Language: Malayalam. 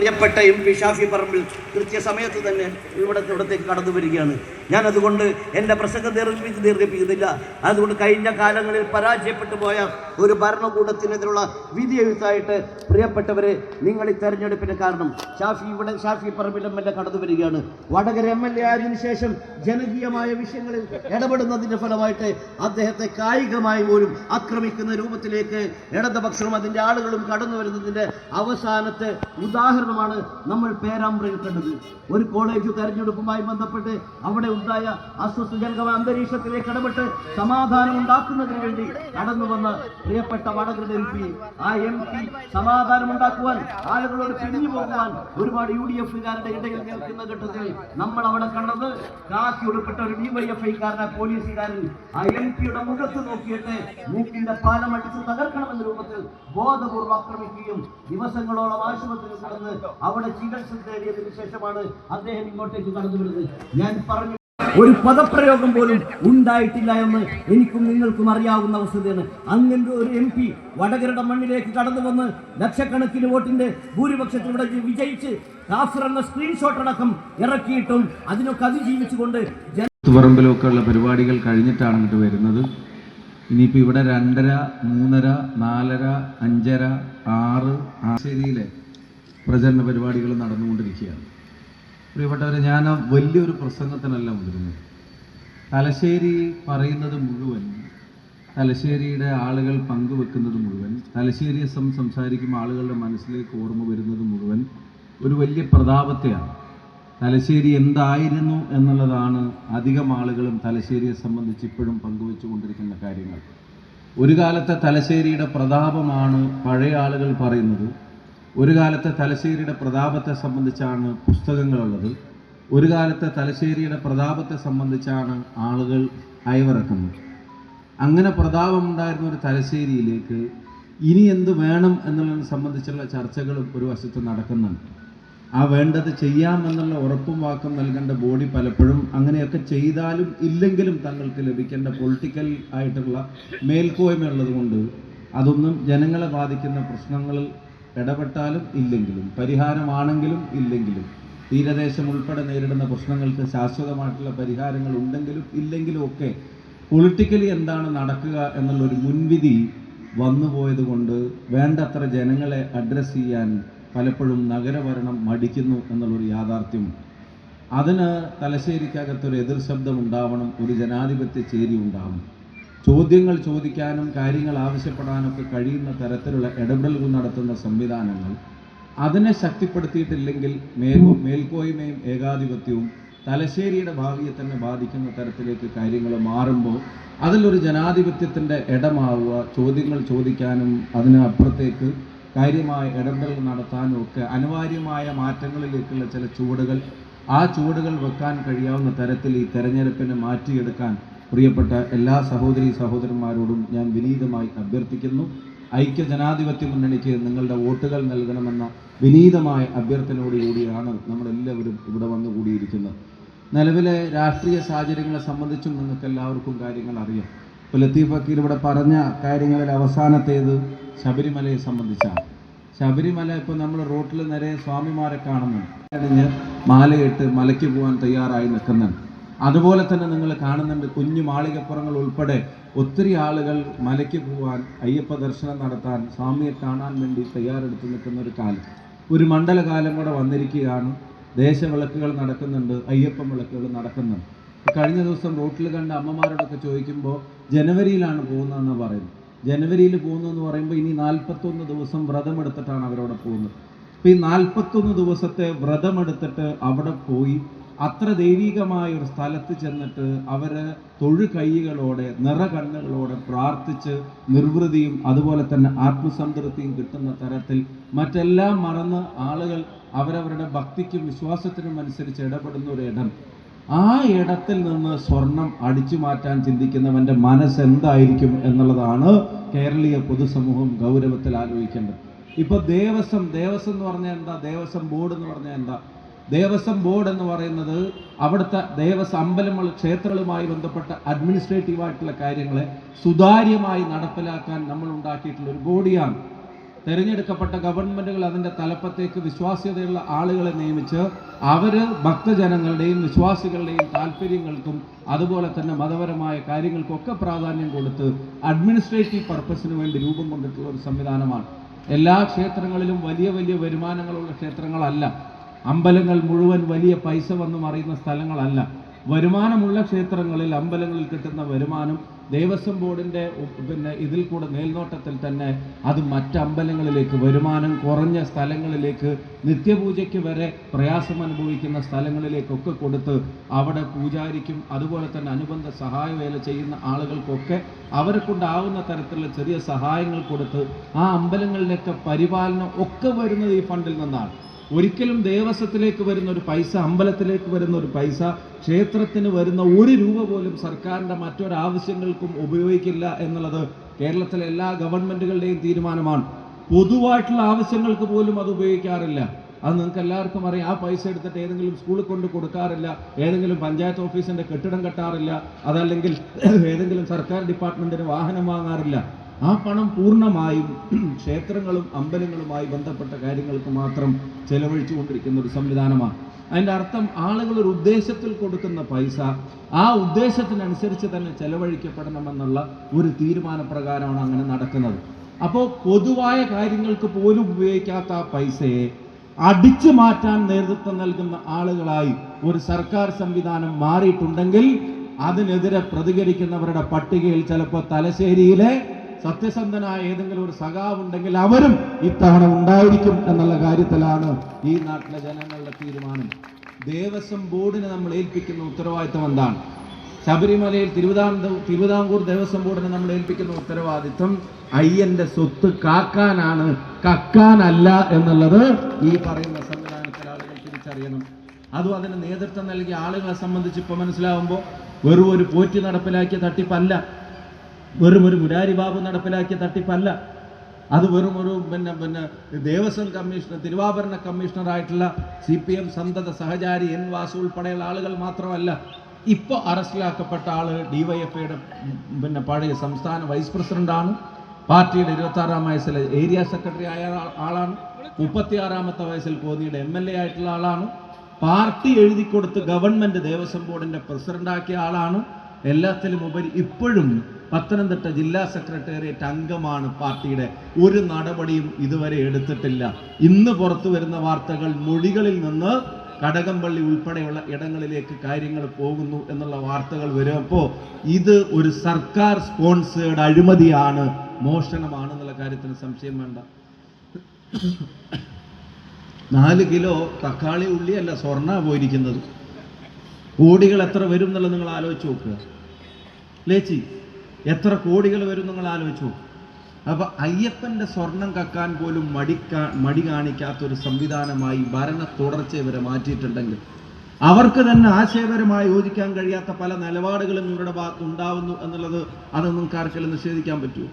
പ്രിയപ്പെട്ട എം പി ഷാഫി പറമ്പിൽ കൃത്യസമയത്ത് തന്നെ ഇവിടെ ഇവിടത്തേക്ക് കടന്നു വരികയാണ്. ഞാൻ അതുകൊണ്ട് എന്റെ പ്രസംഗം ദീർഘിപ്പിച്ച് ദീർഘിപ്പിക്കുന്നില്ല. അതുകൊണ്ട് കഴിഞ്ഞ കാലങ്ങളിൽ പരാജയപ്പെട്ടു പോയ ഒരു ഭരണകൂടത്തിനെതിരുള്ള വിധി എഴുത്തായിട്ട് പ്രിയപ്പെട്ടവരെ നിങ്ങൾ ഈ തെരഞ്ഞെടുപ്പിന് കാരണം ഷാഫി ഇവിടെ Shafi Parambil M L A കടന്നു വരികയാണ്. വടകര എം എൽ എ ആയതിനു ശേഷം ജനകീയമായ വിഷയങ്ങളിൽ ഇടപെടുന്നതിന്റെ ഫലമായിട്ട് അദ്ദേഹത്തെ കായികമായി പോലും ആക്രമിക്കുന്ന രൂപത്തിലേക്ക് ഇടതുപക്ഷവും അതിന്റെ ആളുകളും കടന്നു വരുന്നതിന്റെ അവസാനത്തെ ഉദാഹരണമാണ് നമ്മൾ പേരാമ്പ്രയിൽ കണ്ടത്. ഒരു കോളേജ് തെരഞ്ഞെടുപ്പുമായി ബന്ധപ്പെട്ട് അവിടെ ഉണ്ടായ അസ്വസ്ഥജനകമായ അന്തരീക്ഷത്തിലേക്ക് ഇടപെട്ട് സമാധാനം ഉണ്ടാക്കുന്നതിന് വേണ്ടി നടന്നു വന്ന പ്രിയപ്പെട്ട വടകര എം പി ആ എം പി സമാധാനം ഉണ്ടാക്കുവാൻ ആളുകളോട് പിരിഞ്ഞു പോകുവാൻ ഒരുപാട് യു ഡി എഫുകാരുടെ ഇടയിൽ നിൽക്കുന്ന ഘട്ടത്തിൽ നമ്മൾ അവിടെ കണ്ടത് കാക്കി ഉൾപ്പെട്ട ഒരു ഡിവൈഎഫ്ഐക്കാരനെ പോലീസുകാരൻ ആ എം പിയുടെ മുഖത്ത് നോക്കിയിട്ട് മൂക്കിന്റെ പാലം അടിച്ച് തകർക്കണമെന്ന രൂപത്തിൽ ബോധപൂർവം ആക്രമിക്കുകയും ദിവസങ്ങളോളം ആശുപത്രിയിൽ കിടന്ന് അവിടെ ചികിത്സ തേടിയതിനു ശേഷമാണ് അദ്ദേഹം ഇങ്ങോട്ടേക്ക് കടന്നു വരുന്നത്. ഞാൻ പറഞ്ഞു ഒരു പദപ്രയോഗം പോലും ഉണ്ടായിട്ടില്ല എന്ന് എനിക്കും നിങ്ങൾക്കും അറിയാവുന്ന വസ്തുതയാണ് അങ്ങനെ ഒരു എം പി വടകരയുടെ മണ്ണിലേക്ക് കടന്നു വന്ന് ലക്ഷക്കണക്കിന് വോട്ടിന്റെ ഭൂരിപക്ഷത്തിൽ ഇവിടെ വിജയിച്ച് കാഫർ എന്ന സ്ക്രീൻഷോട്ട് അടക്കം ഇറക്കിയിട്ടും അതിനൊക്കെ അതിജീവിച്ചുകൊണ്ട് പറമ്പിലൊക്കെ ഉള്ള പരിപാടികൾ കഴിഞ്ഞിട്ടാണ് ഇങ്ങോട്ട് വരുന്നത്. ഇനിയിപ്പോൾ ഇവിടെ രണ്ടര മൂന്നര നാലര അഞ്ചര ആറ് ആശേരിയിലെ പ്രചരണ പരിപാടികൾ നടന്നുകൊണ്ടിരിക്കുകയാണ്. പ്രിയപ്പെട്ടവരെ ഞാൻ ആ വലിയൊരു പ്രസംഗത്തിനല്ല മുതിരുന്നത്. തലശ്ശേരി പറയുന്നത് മുഴുവൻ തലശ്ശേരിയുടെ ആളുകൾ പങ്കുവെക്കുന്നത് മുഴുവൻ തലശ്ശേരിയെ സം സംസാരിക്കുമ്പോൾ ആളുകളുടെ മനസ്സിലേക്ക് ഓർമ്മ വരുന്നത് മുഴുവൻ ഒരു വലിയ പ്രതാപത്തെയാണ്. തലശ്ശേരി എന്തായിരുന്നു എന്നുള്ളതാണ് അധികം ആളുകളും തലശ്ശേരിയെ സംബന്ധിച്ച് ഇപ്പോഴും പങ്കുവെച്ചുകൊണ്ടിരിക്കുന്ന കാര്യങ്ങൾ. ഒരു കാലത്തെ തലശ്ശേരിയുടെ പ്രതാപമാണ് പഴയ ആളുകൾ പറയുന്നത് ഒരു കാലത്തെ തലശ്ശേരിയുടെ പ്രതാപത്തെ സംബന്ധിച്ചാണ് പുസ്തകങ്ങളുള്ളത്. ഒരു കാലത്തെ തലശ്ശേരിയുടെ പ്രതാപത്തെ സംബന്ധിച്ചാണ് ആളുകൾ അയവിറക്കുന്നത്. അങ്ങനെ പ്രതാപമുണ്ടായിരുന്ന ഒരു തലശ്ശേരിയിലേക്ക് ഇനി എന്ത് വേണം എന്നുള്ളതിനെ സംബന്ധിച്ചുള്ള ചർച്ചകളും ഒരു വശത്ത് നടക്കുന്നുണ്ട്. ആ വേണ്ടത് ചെയ്യാമെന്നുള്ള ഉറപ്പും വാക്കും നൽകേണ്ട ബോഡി പലപ്പോഴും അങ്ങനെയൊക്കെ ചെയ്താലും ഇല്ലെങ്കിലും തങ്ങൾക്ക് ലഭിക്കേണ്ട പൊളിറ്റിക്കൽ ആയിട്ടുള്ള മേൽക്കോയ്മ ഉള്ളതുകൊണ്ട് അതൊന്നും ജനങ്ങളെ ബാധിക്കുന്ന പ്രശ്നങ്ങളിൽ ഇടപെട്ടാലും ഇല്ലെങ്കിലും പരിഹാരമാണെങ്കിലും ഇല്ലെങ്കിലും തീരദേശം ഉൾപ്പെടെ നേരിടുന്ന പ്രശ്നങ്ങൾക്ക് ശാശ്വതമായിട്ടുള്ള പരിഹാരങ്ങൾ ഉണ്ടെങ്കിലും ഇല്ലെങ്കിലും ഒക്കെ പൊളിറ്റിക്കലി എന്താണ് നടക്കുക എന്നുള്ളൊരു മുൻവിധി വന്നുപോയത് കൊണ്ട് വേണ്ടത്ര ജനങ്ങളെ അഡ്രസ്സ് ചെയ്യാൻ പലപ്പോഴും നഗരഭരണം മടിക്കുന്നു എന്നുള്ളൊരു യാഥാർത്ഥ്യം. അതിന് തലശ്ശേരിക്കകത്തൊരു എതിർ ശബ്ദം ഉണ്ടാവണം ഒരു ജനാധിപത്യ ചേരി ഉണ്ടാവണം. ചോദ്യങ്ങൾ ചോദിക്കാനും കാര്യങ്ങൾ ആവശ്യപ്പെടാനൊക്കെ കഴിയുന്ന തരത്തിലുള്ള ഇടപെടലുകൾ നടത്തുന്ന സംവിധാനങ്ങൾ അതിനെ ശക്തിപ്പെടുത്തിയിട്ടില്ലെങ്കിൽ മേൽക്കോ മേൽക്കോയ്മയും ഏകാധിപത്യവും തലശ്ശേരിയുടെ ഭാവിയെ തന്നെ ബാധിക്കുന്ന തരത്തിലേക്ക് കാര്യങ്ങൾ മാറുമ്പോൾ അതിലൊരു ജനാധിപത്യത്തിന്റെ ഇടമാവുക ചോദ്യങ്ങൾ ചോദിക്കാനും അതിനപ്പുറത്തേക്ക് കാര്യമായ ഇടപെടൽ നടത്താനും ഒക്കെ അനിവാര്യമായ മാറ്റങ്ങളിലേക്കുള്ള ചില ചുവടുകൾ ആ ചുവടുകൾ വെക്കാൻ കഴിയാവുന്ന തരത്തിൽ ഈ തെരഞ്ഞെടുപ്പിനെ മാറ്റിയെടുക്കാൻ പ്രിയപ്പെട്ട എല്ലാ സഹോദരി സഹോദരന്മാരോടും ഞാൻ വിനീതമായി അഭ്യർത്ഥിക്കുന്നു. ഐക്യ ജനാധിപത്യ മുന്നണിക്ക് നിങ്ങളുടെ വോട്ടുകൾ നൽകണമെന്ന വിനീതമായ അഭ്യർത്ഥനയോടുകൂടിയാണ് നമ്മളെല്ലാവരും ഇവിടെ വന്നു കൂടിയിരിക്കുന്നത്. നിലവിലെ രാഷ്ട്രീയ സാഹചര്യങ്ങളെ സംബന്ധിച്ചും നിങ്ങൾക്ക് എല്ലാവർക്കും കാര്യങ്ങൾ അറിയാം. ഇപ്പോൾ ലത്തീഫ് ഫക്കീർ ഇവിടെ പറഞ്ഞ കാര്യങ്ങളിൽ അവസാനത്തേത് ശബരിമലയെ സംബന്ധിച്ചാണ്. ശബരിമല ഇപ്പോൾ നമ്മൾ റോട്ടിൽ നിറയെ സ്വാമിമാരെ കാണുന്നു കഴിഞ്ഞ് മാലയിട്ട് മലയ്ക്ക് പോകാൻ തയ്യാറായി നിൽക്കുന്നുണ്ട്. അതുപോലെ തന്നെ നിങ്ങൾ കാണുന്നുണ്ട് കുഞ്ഞു മാളികപ്പുറങ്ങൾ ഉൾപ്പെടെ ഒത്തിരി ആളുകൾ മലയ്ക്ക് പോകാൻ അയ്യപ്പ ദർശനം നടത്താൻ സ്വാമിയെ കാണാൻ വേണ്ടി തയ്യാറെടുത്ത് നിൽക്കുന്ന ഒരു കാലം. ഒരു മണ്ഡലകാലം കൂടെ വന്നിരിക്കുകയാണ്. ദേശവിളക്കുകൾ നടക്കുന്നുണ്ട് അയ്യപ്പ വിളക്കുകൾ നടക്കുന്നുണ്ട്. കഴിഞ്ഞ ദിവസം റോട്ടിൽ കണ്ട അമ്മമാരോടൊക്കെ ചോദിക്കുമ്പോൾ ജനുവരിയിലാണ് പോകുന്നതെന്ന് പറയുന്നത്? ജനുവരിയിൽ പോകുന്നതെന്ന് പറയുമ്പോൾ ഇനി നാൽപ്പത്തൊന്ന് ദിവസം വ്രതമെടുത്തിട്ടാണ് അവരവിടെ പോകുന്നത്. അപ്പോൾ ഈ നാൽപ്പത്തൊന്ന് ദിവസത്തെ വ്രതമെടുത്തിട്ട് അവിടെ പോയി അത്ര ദൈവികമായ ഒരു സ്ഥലത്ത് ചെന്നിട്ട് അവർ തൊഴു കൈകളോടെ നിറകണ്ണുകളോടെ പ്രാർത്ഥിച്ച് നിർവൃതിയും അതുപോലെ തന്നെ ആത്മസംതൃപ്തിയും കിട്ടുന്ന തരത്തിൽ മറ്റെല്ലാം മറന്ന് ആളുകൾ അവരവരുടെ ഭക്തിക്കും വിശ്വാസത്തിനും അനുസരിച്ച് ഇടപെടുന്ന ഒരു ഇടം. ആ ഇടത്തിൽ നിന്ന് സ്വർണം അടിച്ചു മാറ്റാൻ ചിന്തിക്കുന്നവന്റെ മനസ്സ് എന്തായിരിക്കും എന്നുള്ളതാണ് കേരളീയ പൊതുസമൂഹം ഗൗരവത്തിൽ ആലോചിക്കേണ്ടത്. ഇപ്പൊ ദേവസ്വം ദേവസ്വം എന്ന് പറഞ്ഞാൽ എന്താ? ദേവസ്വം ബോർഡ് എന്ന് പറഞ്ഞാൽ എന്താ? ദേവസ്വം ബോർഡ് എന്ന് പറയുന്നത് അവിടുത്തെ ദേവസ്വം അമ്പലങ്ങൾ ക്ഷേത്രങ്ങളുമായി ബന്ധപ്പെട്ട അഡ്മിനിസ്ട്രേറ്റീവായിട്ടുള്ള കാര്യങ്ങളെ സുതാര്യമായി നടപ്പിലാക്കാൻ നമ്മൾ ഉണ്ടാക്കിയിട്ടുള്ള ഒരു ബോഡിയാണ്. തെരഞ്ഞെടുക്കപ്പെട്ട ഗവൺമെന്റുകൾ അതിന്റെ തലപ്പത്തേക്ക് വിശ്വാസ്യതയുള്ള ആളുകളെ നിയമിച്ച് അവർ ഭക്തജനങ്ങളുടെയും വിശ്വാസികളുടെയും താല്പര്യങ്ങൾക്കും അതുപോലെ തന്നെ മതപരമായ കാര്യങ്ങൾക്കൊക്കെ പ്രാധാന്യം കൊടുത്ത് അഡ്മിനിസ്ട്രേറ്റീവ് പർപ്പസിന് വേണ്ടി രൂപം കൊണ്ടിട്ടുള്ള ഒരു സംവിധാനമാണ്. എല്ലാ ക്ഷേത്രങ്ങളിലും വലിയ വലിയ വരുമാനങ്ങളുള്ള ക്ഷേത്രങ്ങളല്ല. അമ്പലങ്ങൾ മുഴുവൻ വലിയ പൈസ വന്ന് മറിയുന്ന സ്ഥലങ്ങളല്ല. വരുമാനമുള്ള ക്ഷേത്രങ്ങളിൽ അമ്പലങ്ങളിൽ കിട്ടുന്ന വരുമാനം ദേവസ്വം ബോർഡിന്റെ പിന്നെ ഇതിൽ കൂടെ മേൽനോട്ടത്തിൽ തന്നെ അത് മറ്റ് അമ്പലങ്ങളിലേക്ക് വരുമാനം കുറഞ്ഞ സ്ഥലങ്ങളിലേക്ക് നിത്യപൂജയ്ക്ക് വരെ പ്രയാസം അനുഭവിക്കുന്ന സ്ഥലങ്ങളിലേക്കൊക്കെ കൊടുത്ത് അവിടെ പൂജാരിക്കും അതുപോലെ തന്നെ അനുബന്ധ സഹായ വേല ചെയ്യുന്ന ആളുകൾക്കൊക്കെ അവരെ കൊണ്ടാവുന്ന തരത്തിലുള്ള ചെറിയ സഹായങ്ങൾ കൊടുത്ത് ആ അമ്പലങ്ങളിലൊക്കെ പരിപാലനം ഒക്കെ വരുന്നത് ഈ ഫണ്ടിൽ നിന്നാണ്. ഒരിക്കലും ദേവസ്വത്തിലേക്ക് വരുന്ന ഒരു പൈസ അമ്പലത്തിലേക്ക് വരുന്ന ഒരു പൈസ ക്ഷേത്രത്തിന് വരുന്ന ഒരു രൂപ പോലും സർക്കാരിന്റെ മറ്റൊരാവശ്യങ്ങൾക്കും ഉപയോഗിക്കില്ല എന്നുള്ളത് കേരളത്തിലെ എല്ലാ ഗവൺമെന്റുകളുടെയും തീരുമാനമാണ്. പൊതുവായിട്ടുള്ള ആവശ്യങ്ങൾക്ക് പോലും അത് ഉപയോഗിക്കാറില്ല. അത് നിങ്ങൾക്ക് എല്ലാവർക്കും അറിയാം. ആ പൈസ എടുത്തിട്ട് ഏതെങ്കിലും സ്കൂളിൽ കൊണ്ട് കൊടുക്കാറില്ല. ഏതെങ്കിലും പഞ്ചായത്ത് ഓഫീസിന്റെ കെട്ടിടം കെട്ടാറില്ല. അതല്ലെങ്കിൽ ഏതെങ്കിലും സർക്കാർ ഡിപ്പാർട്ട്മെന്റിന് വാഹനം വാങ്ങാറില്ല. ആ പണം പൂർണമായും ക്ഷേത്രങ്ങളും അമ്പലങ്ങളുമായി ബന്ധപ്പെട്ട കാര്യങ്ങൾക്ക് മാത്രം ചെലവഴിച്ചു കൊണ്ടിരിക്കുന്ന ഒരു സംവിധാനമാണ്. അതിന്റെ അർത്ഥം ആളുകൾ ഒരു ഉദ്ദേശത്തിൽ കൊടുക്കുന്ന പൈസ ആ ഉദ്ദേശത്തിനനുസരിച്ച് തന്നെ ചെലവഴിക്കപ്പെടണമെന്നുള്ള ഒരു തീരുമാനപ്രകാരമാണ് അങ്ങനെ നടക്കുന്നത്. അപ്പോൾ പൊതുവായ കാര്യങ്ങൾക്ക് പോലും ഉപയോഗിക്കാത്ത ആ പൈസയെ അടിച്ചു മാറ്റാൻ നേതൃത്വം നൽകുന്ന ആളുകളായി ഒരു സർക്കാർ സംവിധാനം മാറിയിട്ടുണ്ടെങ്കിൽ അതിനെതിരെ പ്രതികരിക്കുന്നവരുടെ പട്ടികയിൽ ചിലപ്പോൾ തലശ്ശേരിയിലെ സത്യസന്ധനായ ഏതെങ്കിലും ഒരു സഖാവുണ്ടെങ്കിൽ അവരും ഇത്തവണ ഉണ്ടായിരിക്കും എന്നുള്ള കാര്യത്തിലാണ് ഈ നാട്ടിലെ ജനങ്ങളുടെ തീരുമാനം. ദേവസ്വം ബോർഡിനെ നമ്മൾ ഏൽപ്പിക്കുന്ന ഉത്തരവാദിത്തം എന്താണ്? ശബരിമലയിൽ തിരുവിതാംകൂർ തിരുവിതാംകൂർ ദേവസ്വം ബോർഡിനെ നമ്മൾ ഏൽപ്പിക്കുന്ന ഉത്തരവാദിത്വം അയ്യന്റെ സ്വത്ത് കാക്കാനാണ് കക്കാനല്ല എന്നുള്ളത് ഈ പറയുന്ന സംവിധാനത്തിൽ ആളുകൾ തിരിച്ചറിയണം. അതും അതിന് നേതൃത്വം നൽകിയ ആളുകളെ സംബന്ധിച്ച് ഇപ്പൊ മനസ്സിലാവുമ്പോൾ വെറും ഒരു പോറ്റി നടപ്പിലാക്കിയ തട്ടിപ്പല്ല. വെറും ഒരു മുരാരി ബാബു നടപ്പിലാക്കിയ തട്ടിപ്പല്ല. അത് വെറും ഒരു പിന്നെ പിന്നെ ദേവസ്വം കമ്മീഷണർ തിരുവാഭരണ കമ്മീഷണറായിട്ടുള്ള സി പി എം സന്തത സഹചാരി എൻ വാസു ഉൾപ്പെടെയുള്ള ആളുകൾ മാത്രമല്ല ഇപ്പോൾ അറസ്റ്റിലാക്കപ്പെട്ട ആൾ ഡിവൈഎഫ്ഐയുടെ പിന്നെ പഴയ സംസ്ഥാന വൈസ് പ്രസിഡന്റാണ്. പാർട്ടിയുടെ ഇരുപത്തി ആറാം വയസ്സിൽ ഏരിയ സെക്രട്ടറി ആയ ആളാണ്. മുപ്പത്തിയാറാമത്തെ വയസ്സിൽ കോന്നിയുടെ എം എൽ എ ആയിട്ടുള്ള ആളാണ്. പാർട്ടി എഴുതി കൊടുത്ത് ഗവൺമെന്റ് ദേവസ്വം ബോർഡിന്റെ പ്രസിഡന്റാക്കിയ ആളാണ്. എല്ലാത്തിലും ഉപരി ഇപ്പോഴും പത്തനംതിട്ട ജില്ലാ സെക്രട്ടേറിയറ്റ് അംഗമാണ് പാർട്ടിയുടെ. ഒരു നടപടിയും ഇതുവരെ എടുത്തിട്ടില്ല. ഇന്ന് പുറത്തു വരുന്ന വാർത്തകൾ മൊഴികളിൽ നിന്ന് കടകംപള്ളി ഉൾപ്പെടെയുള്ള ഇടങ്ങളിലേക്ക് കാര്യങ്ങൾ പോകുന്നു എന്നുള്ള വാർത്തകൾ വരുമ്പോൾ ഇത് ഒരു സർക്കാർ സ്പോൺസേഡ് അഴിമതിയാണ് മോഷണമാണ് എന്നുള്ള കാര്യത്തിന് സംശയം വേണ്ട. നാല് കിലോ തക്കാളി ഉള്ളിയല്ല സ്വർണ പോയിരിക്കുന്നത്. കോടികൾ എത്ര വരും എന്നുള്ളത് നിങ്ങൾ ആലോചിച്ച് നോക്കുക. ലേച്ചി എത്ര കോടികൾ വരും നിങ്ങൾ ആലോചിച്ചു അപ്പോൾ അപ്പൊ അയ്യപ്പന്റെ സ്വർണം കക്കാൻ പോലും മടിക്കാ മടി കാണിക്കാത്ത ഒരു സംവിധാനമായി ഭരണ തുടർച്ച ഇവരെ മാറ്റിയിട്ടുണ്ടെങ്കിൽ അവർക്ക് തന്നെ ആശയപരമായി യോജിക്കാൻ കഴിയാത്ത പല നിലപാടുകളും ഇവരുടെ ഭാഗത്ത് ഉണ്ടാവുന്നു എന്നുള്ളത് അത് നിങ്ങൾക്ക് ആർക്കെല്ലാം നിഷേധിക്കാൻ പറ്റുമോ?